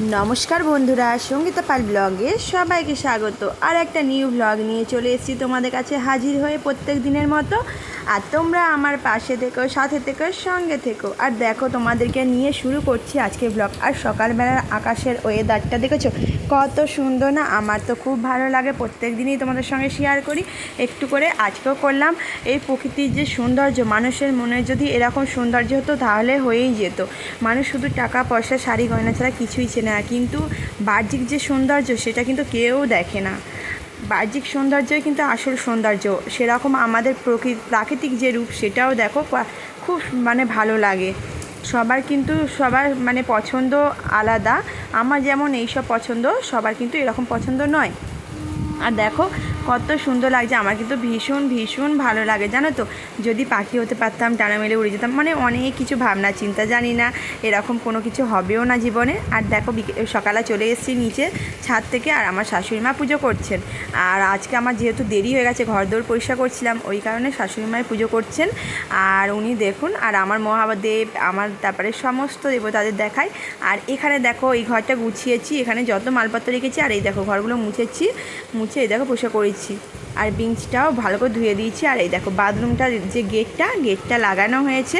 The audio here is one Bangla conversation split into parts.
নমস্কার বন্ধুরা, সঙ্গীতা পাল ব্লগে সবাইকে স্বাগত। আর একটা নিউ ব্লগ নিয়ে চলে এসেছি তোমাদের কাছে হাজির হয়ে প্রত্যেক দিনের মতো। আর তোমরা আমার পাশে থেকো, সাথে থেকো, সঙ্গে থেকো। আর দেখো, তোমাদেরকে নিয়ে শুরু করছি আজকে ব্লগ আর সকালবেলার আকাশের ওয়েদারটা দেখেছ? কত সুন্দর না? আমার তো খুব ভালো লাগে। প্রত্যেক দিনই তোমাদের সঙ্গে শেয়ার করি। একটু করে আজকেও করলাম। এই প্রকৃতির যে সৌন্দর্য, মানুষের মনে যদি এরকম সৌন্দর্য হতো তাহলে হয়েই যেত। মানুষ শুধু টাকা, পয়সা, শাড়ি, গয়না ছাড়া কিছুই চেনে না, কিন্তু বাহ্যিক যে সৌন্দর্য, সেটা কিন্তু কেউ দেখে না। বাহ্যিক সৌন্দর্যই কিন্তু আসল সৌন্দর্য। সেরকম আমাদের প্রকৃতি প্রাকৃতিক যে রূপ, সেটাও দেখো খুব মানে ভালো লাগে। সবার কিন্তু সবার মানে পছন্দ আলাদা। আমার যেমন এইসব পছন্দ, সবার কিন্তু এরকম পছন্দ নয়। আর দেখো কত সুন্দর লাগছে। আমার কিন্তু ভীষণ ভীষণ ভালো লাগে, জানো তো? যদি পাখি হতে পারতাম টানা মেলে উড়ে যেতাম মানে অনেক কিছু ভাবনা, চিন্তা জানি না, এরকম কোনো কিছু হবেও না জীবনে। আর দেখো সকালে চলে এসেছি নিচে ছাদ থেকে, আর আমার শাশুড়ি মা পুজো করছেন। আর আজকে আমার যেহেতু দেরি হয়ে গেছে ঘর দৌড় পরিষ্কার করছিলাম, ওই কারণে শাশুড়ি মায়ের পুজো করছেন। আর উনি দেখুন, আর আমার মহাদেব, আমার তারপরে সমস্ত দেবতাদের দেখায়। আর এখানে দেখো, এই ঘরটা গুছিয়েছি, এখানে যত মালপত্র রেখেছি, আর এই দেখো, ঘরগুলো মুছেছি, মুছে এই দেখো পরিষ্কার করেছি আর বিঞ্চটাও ভালো করে ধুয়ে দিয়েছি। আর এই দেখো, বাথরুমটা যে গেটটা গেটটা লাগানো হয়েছে।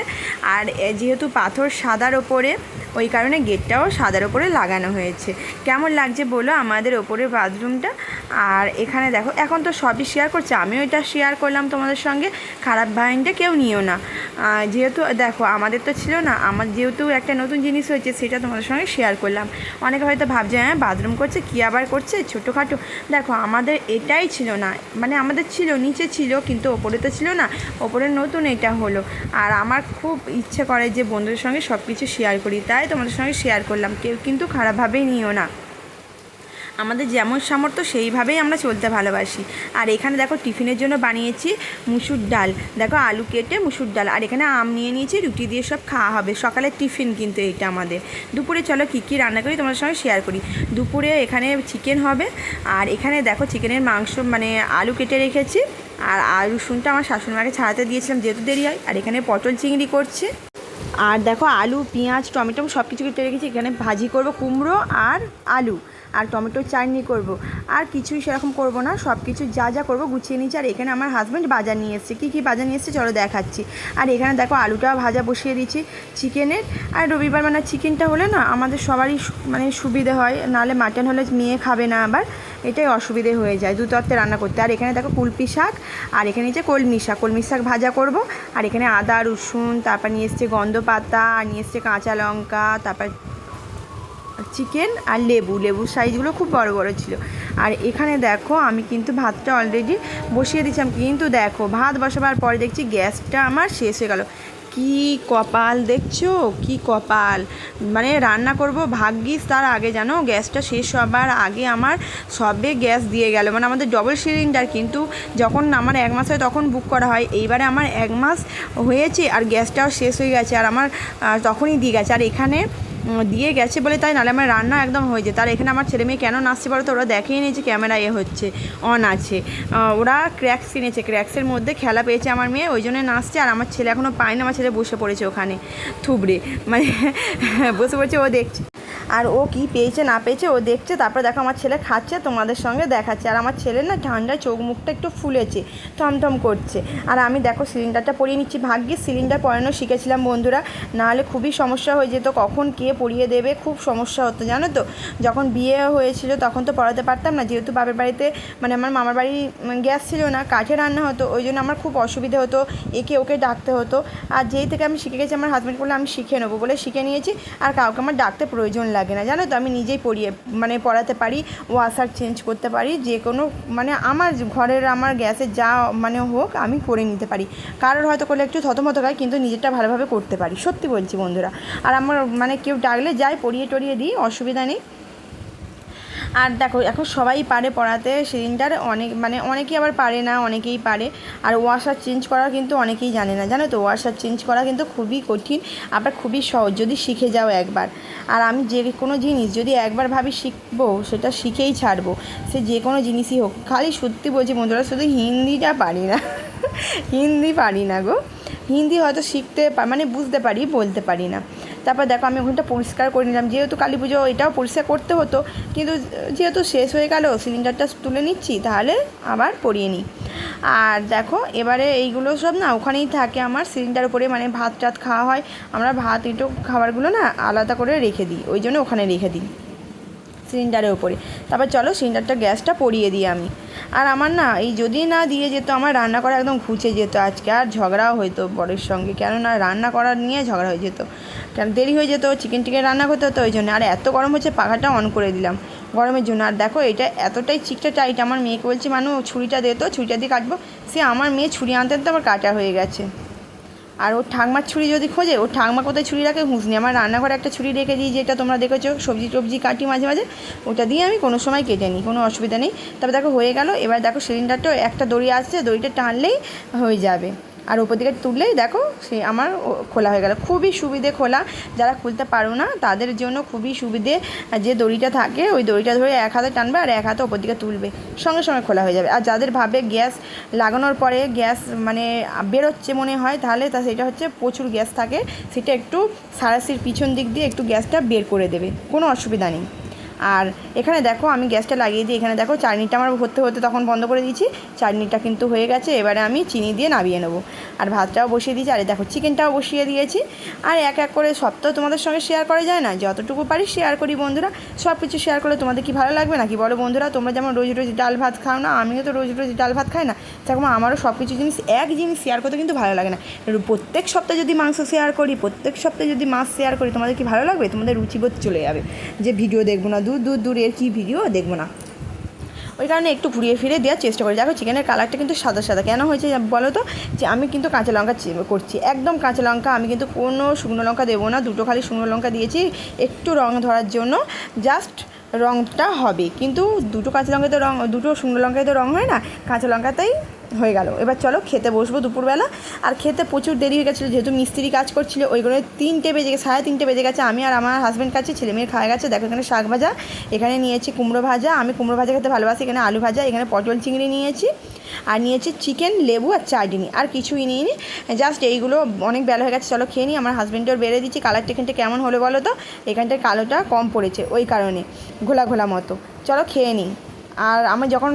আর যেহেতু পাথর সাদার ওপরে, ওই কারণে গেটটাও সাদার ওপরে লাগানো হয়েছে। কেমন লাগছে বলো আমাদের ওপরে বাথরুমটা? আর এখানে দেখো, এখন তো সবই শেয়ার করছে। আমিও এটা শেয়ার করলাম তোমাদের সঙ্গে। খারাপ ভাইনটা কেউ নিও না। যেহেতু, দেখো, আমাদের তো ছিল না, আমার যেহেতু একটা নতুন জিনিস হয়েছে, সেটা তোমাদের সঙ্গে শেয়ার করলাম। অনেকে হয়তো ভাবছে হ্যাঁ বাথরুম করছে, কী আবার করছে? ছোটোখাটো। দেখো, আমাদের এটাই ছিল না। মানে আমাদের ছিল, নিচে ছিল, কিন্তু ওপরে তো ছিল না। ওপরে নতুন এটা হলো। আর আমার খুব ইচ্ছে করে যে বন্ধুদের সঙ্গে সব কিছু শেয়ার করি। তাই তোমাদের সঙ্গে শেয়ার করলাম। কেউ কিন্তু খারাপভাবেই নিও না। আমাদের যেমন সামর্থ্য, সেইভাবেই আমরা চলতে ভালোবাসি। আর এখানে দেখো টিফিনের জন্য বানিয়েছি মুসুর ডাল। দেখো আলু কেটে মুসুর ডাল। আর এখানে আম নিয়ে নিয়েছি, রুটি দিয়ে সব খাওয়া হবে। সকালের টিফিন কিন্তু এইটা আমাদের। দুপুরে চলো কী কী রান্না করি তোমাদের সঙ্গে শেয়ার করি। দুপুরে এখানে চিকেন হবে। আর এখানে দেখো চিকেনের মাংস মানে আলু কেটে রেখেছি। আর আলু রসুনটা আমার শাশুড়িমাকে ছাড়াতে দিয়েছিলাম, যেহেতু দেরি হয়। আর এখানে পটল চিংড়ি করছে। আর দেখো আলু, পেঁয়াজ, টমেটো সব কিছু কেটে রেখেছি। এখানে ভাজি করব কুমড়ো আর আলু। আর টমেটোর চাটনি করব। আর কিছুই সেরকম করব না সব কিছু যা যা করব গুছিয়ে নিচ্ছি আর এখানে আমার হাজব্যান্ড বাজার নিয়ে এসছে। কী কী বাজার নিয়ে এসছে চলো দেখাচ্ছি। আর এখানে দেখো আলুটা ভাজা বসিয়ে দিচ্ছি চিকেনের আর রবিবার মানে চিকেনটা হলে না আমাদের সবারই মানে সুবিধে হয়, নাহলে মাটন হলে মেয়ে খাবে না আবার। এটাই অসুবিধে হয়ে যায় দু তত্ত্বে রান্না করতে। আর এখানে দেখো কুলপি শাক, আর এখানে হচ্ছে কলমি শাক। কলমি শাক ভাজা করব। আর এখানে আদা, রসুন, তারপর নিয়ে এসছে গন্ধ পাতা নিয়ে এসছে কাঁচা লঙ্কা, তারপর চিকেন আর লেবু। লেবুর সাইজগুলো খুব বড় বড় ছিল। আর এখানে দেখো, আমি কিন্তু ভাতটা অলরেডি বসিয়ে দিয়েছিলাম কিন্তু দেখো, ভাত বসাবার পরে দেখছি গ্যাসটা আমার শেষ হয়ে গেল। কি কপাল দেখছ? কি কপাল? মানে রান্না করব ভাগ্যিস তার আগে জানো, গ্যাসটা শেষ হবার আগে আমার সবে গ্যাস দিয়ে গেল। মানে আমাদের ডবল সিলিন্ডার কিন্তু যখন আমার এক মাস হয় তখন বুক করা হয়। এইবারে আমার এক মাস হয়েছে আর গ্যাসটাও শেষ হয়ে গেছে আর আমার তখনই দিয়ে গেছে। আর এখানে দিয়ে গেছে বলে তাই নাহলে আমার রান্না একদম হয়ে যায়। তার এখানে আমার ছেলে মেয়ে কেন নাচছে বলো তো? ওরা দেখেই নিয়েছে ক্যামেরা এ হচ্ছে, অন আছে। ওরা ক্র্যাক্স কিনেছে, ক্র্যাক্সের মধ্যে খেলা পেয়েছে আমার মেয়ে, ওই জন্য নাচছে, আর আমার ছেলে এখনও পায় না আমার ছেলে বসে পড়েছে ওখানে থুবড়ে। মানে বসে পড়েছে, ও দেখছে। আর ও কি পেয়েছে, না পেয়েছে, ও দেখছে, তারপর দেখো আমার ছেলে খাচ্ছে, তোমাদের সঙ্গে দেখাচ্ছে। আর আমার ছেলে না ঠান্ডায় চোখ মুখটা একটু ফুলেছে, থমথম করছে। আর আমি দেখো সিলিন্ডারটা পরিয়ে নিচ্ছি, ভাগ্যে সিলিন্ডার পরানো শিখেছিলাম বন্ধুরা। নাহলে খুবই সমস্যা হয়ে যেত, কখন কে পরিয়ে দেবে, খুব সমস্যা হতো, জানো তো? যখন বিয়ে হয়েছিল তখন তো পড়াতে পারতাম না, যেহেতু বাপের বাড়িতে মানে আমার মামার বাড়ি গ্যাস ছিল না, কাঠে রান্না হতো, ওই জন্য আমার খুব অসুবিধে হতো, একে ওকে ডাকতে হতো। আর যেই থেকে আমি শিখে গেছি, আমার হাজব্যান্ড বলে আমি শিখে নেব, বলে শিখে নিয়েছি। আর কাউকে আমার ডাকতে প্রয়োজন লাগে না। জানো তো, আমি নিজেই পড়িয়ে মানে পড়াতে পারি ওয়াশার চেঞ্জ করতে পারি, যে কোনো মানে আমার ঘরের, আমার গ্যাসের যা মানে হোক, আমি করে নিতে পারি। কারোর হয়তো করলে একটু থতমত হয়, কিন্তু নিজেরটা ভালোভাবে করতে পারি। সত্যি বলছি বন্ধুরা। আর আমার মানে কেউ ডাকলে যাই, পড়িয়ে টড়িয়ে দিই, অসুবিধা নেই। আর দেখো, এখন সবাই পারে পড়াতে সিলিন্ডার অনেক মানে অনেকেই আবার পারে না, অনেকেই পারে। আর ওয়াশার চেঞ্জ করা কিন্তু অনেকেই জানে না। জানো তো, ওয়াশার চেঞ্জ করা কিন্তু খুবই কঠিন, আবার খুবই সহজ, যদি শিখে যাও একবার। আর আমি যে কোনো জিনিস যদি একবার ভাবি শিখব, সেটা শিখেই ছাড়বো। সে যে কোনো জিনিসই হোক। খালি সত্যি বলছি বন্ধুরা, শুধু হিন্দিটা পারি না। হিন্দি পারি না গো। হিন্দি হয়তো শিখতে মানে বুঝতে পারি, বলতে পারি না। তারপর দেখো আমি ওখানটা পরিষ্কার করে নিলাম। যেহেতু কালী পুজো, এটাও পরিষ্কার করতে হতো। কিন্তু যেহেতু শেষ হয়ে গেল সিলিন্ডারটা তুলে নিচ্ছি, তাহলে আবার পরিয়ে নিই। আর দেখো, এবারে এইগুলো সব না ওখানেই থাকে আমার সিলিন্ডার উপরে মানে ভাত টাত খাওয়া হয়। আমরা ভাত, এটো খাবারগুলো না আলাদা করে রেখে দিই। ওই জন্য ওখানে রেখে দিই। সিলিন্ডারের ওপরে তারপর চলো সিলিন্ডারটা, গ্যাসটা পরিয়ে দিই আমি। আর আমার না, এই যদি না দিয়ে যেত, আমার রান্না করা একদম ঘুচে যেত আজকে। আর ঝগড়াও হতো বরের সঙ্গে। কেননা রান্না করার নিয়ে ঝগড়া হয়ে যেত। কেন, দেরি হয়ে যেত চিকেন টিকেন রান্না করতে হতো, ওই জন্য। আর এত গরম হচ্ছে, পাখাটা অন করে দিলাম গরমের জন্য। আর দেখো, এটা এতটাই চিকটা টাইট আমার মেয়েকে বলছি, মানু, ছুরিটা দে তো, ছুরিটা দিয়ে কাটবো। সে আমার মেয়ে ছুরি আনতে আনতে আমার কাটা হয়ে গেছে। আর ওর ঠাকমার ছুরি যদি খোঁজে, ওর ঠাকমা কোথায় ছুরি রাখে হুঁস নেই। আমার রান্নাঘরে একটা ছুরি রেখে দিই, যেটা তোমরা দেখেছ, সবজি টবজি কাটি মাঝে মাঝে, ওটা দিয়ে আমি কোনো সময় কেটে নিই, কোনো অসুবিধা নেই। তবে দেখো হয়ে গেল, এবার দেখো সিলিন্ডারটা একটা দড়ি আসছে, দড়িটা টানলেই হয়ে যাবে। আর উপর দিকে তুললেই দেখো সে আমার খোলা হয়ে গেল। খুবই সুবিধে খোলা। যারা খুলতে পারো না, তাদের জন্য খুবই সুবিধে যে দড়িটা থাকে, ওই দড়িটা ধরে এক হাতে টানবে আর এক হাতে ওপর দিকে তুলবে। সঙ্গে সঙ্গে খোলা হয়ে যাবে। আর যাদের ভাবে গ্যাস লাগানোর পরে গ্যাস মানে বেরোচ্ছে মনে হয়, তাহলে তা সেটা হচ্ছে প্রচুর গ্যাস থাকে। সেটা একটু সারাসির পিছন দিক দিয়ে একটু গ্যাসটা বের করে দেবে। কোনো অসুবিধা নেই। আর এখানে দেখো আমি গ্যাসটা লাগিয়ে দিই। এখানে দেখো চাটনিটা আমার হতে হতে তখন বন্ধ করে দিয়েছি। চাটনিটা কিন্তু হয়ে গেছে, এবারে আমি চিনি দিয়ে নামিয়ে নেব। আর ভাতটাও বসিয়ে দিয়েছি, আর দেখো চিকেনটাও বসিয়ে দিয়েছি। আর এক এক করে সব তো তোমাদের সঙ্গে শেয়ার করা যায় না, যতটুকু পারি শেয়ার করি বন্ধুরা। সব কিছু শেয়ার করলে তোমাদের কি ভালো লাগবে? নাকি বলো বন্ধুরা, তোমরা যেমন রোজ রোজ ডাল ভাত খাও না, আমিও তো রোজ রোজ ডাল ভাত খাই না। সেরকম আমারও সব কিছু জিনিস, এক জিনিস শেয়ার করতে কিন্তু ভালো লাগে না। প্রত্যেক সপ্তাহে যদি মাংস শেয়ার করি, প্রত্যেক সপ্তাহে যদি মাছ শেয়ার করি, তোমাদের কি ভালো লাগবে? তোমাদের রুচিবোধ চলে যাবে। যে ভিডিও দেখব না দূর দূর দূর এর কী ভিডিও দেখব না। ওই কারণে একটু ঘুরিয়ে ফিরে দেওয়ার চেষ্টা করি। দেখো চিকেনের কালারটা কিন্তু সাদা সাদা। কেন হয়েছে বলো তো যে আমি কিন্তু কাঁচা লঙ্কা করছি। একদম কাঁচা লঙ্কা আমি কিন্তু কোনো শুকনো লঙ্কা দেবো না। দুটো খালি শুকনো লঙ্কা দিয়েছি। একটু রং ধরার জন্য জাস্ট রংটা হবে। কিন্তু দুটো কাঁচা লঙ্কায় তো রং দুটো শুকনো লঙ্কায় তো রং হয় না? কাঁচা লঙ্কাতেই হয়ে গেল। এবার চলো খেতে বসবো দুপুরবেলা। আর খেতে প্রচুর দেরি হয়ে গেছিল, যেহেতু মিস্ত্রি কাজ করছিল ওইগুলো তিনটে বেজে গেছে, সাড়ে তিনটে বেজে গেছে। আমি আর আমার হাজব্যান্ড কাছে, ছেলে মেয়ে খাওয়া গেছে, দেখো এখানে শাক ভাজা, এখানে নিয়েছি কুমড়ো ভাজা। আমি কুমড়ো ভাজা খেতে ভালোবাসি, এখানে আলু ভাজা, এখানে পটল চিংড়ি নিয়েছি, আর নিয়েছি চিকেন, লেবু আর চাটনি, আর কিছুই নিইনি। জাস্ট এইগুলো অনেক বেলা হয়ে গেছে, চলো খেয়ে নিই। আমার হাজব্যান্ডের বেড়ে দিচ্ছি কালারটা এখানটা কেমন হলো বলো তো? এখানটার কালোটা কম পড়েছে, ওই কারণে, ঘোলা ঘোলা মতো। চলো খেয়ে নিই। আর আমি যখন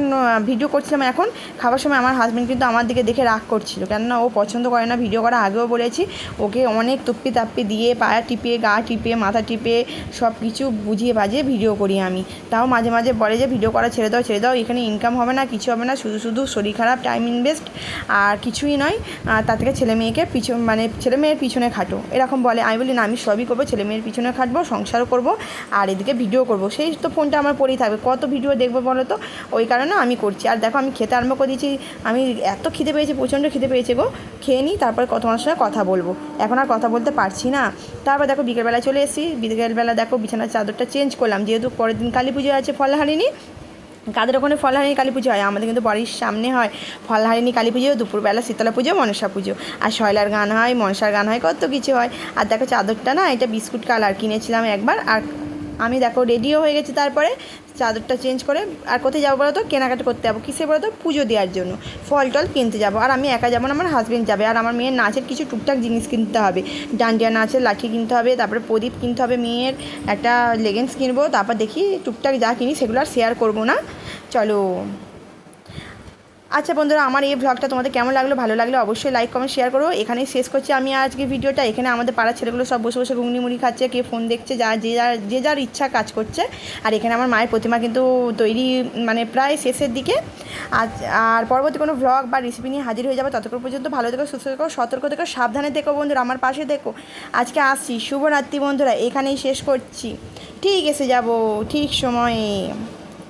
ভিডিও করছিলাম এখন, খাবার সময় আমার হাজব্যান্ড কিন্তু আমার দিকে দেখে রাগ করছিল। কেননা ও পছন্দ করে না ভিডিও করা আগেও বলেছি, ওকে অনেক তুপ্পি তাপ্পি দিয়ে পায়া টিপে গা টিপে মাথা টিপে সব কিছু বুঝিয়ে বাজিয়ে ভিডিও করি আমি। তাও মাঝে মাঝে বলে যে ভিডিও করা ছেড়ে দাও ছেড়ে দাও, এখানে ইনকাম হবে না, কিছু হবে না, শুধু শুধু শরীর খারাপ টাইম ইনভেস্ট আর কিছুই নয় তার থেকে ছেলে মেয়েকে পিছন মানে ছেলে মেয়ের পিছনে খাটো। এরকম বলে, আমি বলি, না, আমি সবই করব, ছেলে মেয়ের পিছনে খাটবো, সংসারও করব, আর এদিকে ভিডিও করব। সেই তো ফোনটা আমার পরেই থাকবে। কত ভিডিও দেখব বলো তো? ওই কারণে আমি করছি। আর দেখো আমি খেতে আরম্ভ করে দিয়েছি। আমি এত খিদে পেয়েছি, প্রচণ্ড খিদে পেয়েছে গো। খেয়ে নিই, তারপর তোমার সঙ্গে কথা বলব। এখন আর কথা বলতে পারছি না। তারপর দেখো বিকেলবেলা চলে এসেছি। বিকেলবেলা দেখো বিছানার চাদরটা চেঞ্জ করলাম। যেহেতু পরের দিন কালী পুজো আছে, ফলহারিণী। কাদের ওখানে ফলহারিণী কালী পুজো হয়? আমাদের কিন্তু বাড়ির সামনে হয়। ফলহারিণী কালী পুজো দুপুরবেলা শীতলা পুজো, মনসা পুজো। আর শয়লার গান হয়, মনসার গান হয়, কত কিছু হয়। আর দেখো চাদরটা না, এটা বিস্কুট কালার কিনেছিলাম একবার। আর আমি দেখো রেডিও হয়ে গেছি তারপরে। চাদরটা চেঞ্জ করে আর কোথায় যাব বলো তো? কেনাকাটা করতে যাব। কিসে বলো তো? পুজো দেওয়ার জন্য। ফল টল কিনতে যাব। আর আমি একা যাব না, আমার হাজব্যান্ড যাবে। আর আমার মেয়ের নাচের কিছু টুকটাক জিনিস কিনতে হবে। ডান্ডিয়া নাচের লাঠি কিনতে হবে, তারপরে প্রদীপ কিনতে হবে মেয়ের। একটা লেগেন্স কিনবো, তারপর দেখি টুকটাক যা কিনি সেগুলো আর শেয়ার করব না। চলো। আচ্ছা বন্ধুরা, আমার এই ভ্লগটা তোমাদের কেমন লাগল, ভালো লাগলে অবশ্যই লাইক কমেন্ট শেয়ার করো। এখানেই শেষ করছি আমি আজকে ভিডিওটা। এখানে আমাদের পাড়ার ছেলেগুলো সব বসে বসে ঘুগনি মুড়ি খাচ্ছে, কে ফোন দেখছে, যা, যে যার যে যার ইচ্ছা কাজ করছে। আর এখানে আমার মায়ের প্রতিমা কিন্তু তৈরি মানে প্রায় শেষের দিকে। আজ, আর পরবর্তী কোনো ভ্লগ বা রেসিপি নিয়ে হাজির হয়ে যাবে ততক্ষণ পর্যন্ত ভালো থেকো, সুস্থ থেকো, সতর্ক থেকো, সাবধানে থেকো বন্ধুরা, আমার পাশে থেকো। আজকে আসছি, শুভরাত্রি বন্ধুরা, এখানেই শেষ করছি। ঠিক এসে যাব, ঠিক সময়ে।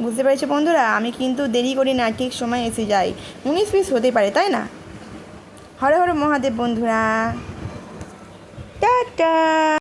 বুঝতে পেরেছ বন্ধুরা? আমি কিন্তু দেরি করি না, ঠিক সময় এসে যাই। উনিশ পিস হতে পারে, তাই না? হরে হরে মহাদেব বন্ধুরা। টাটা!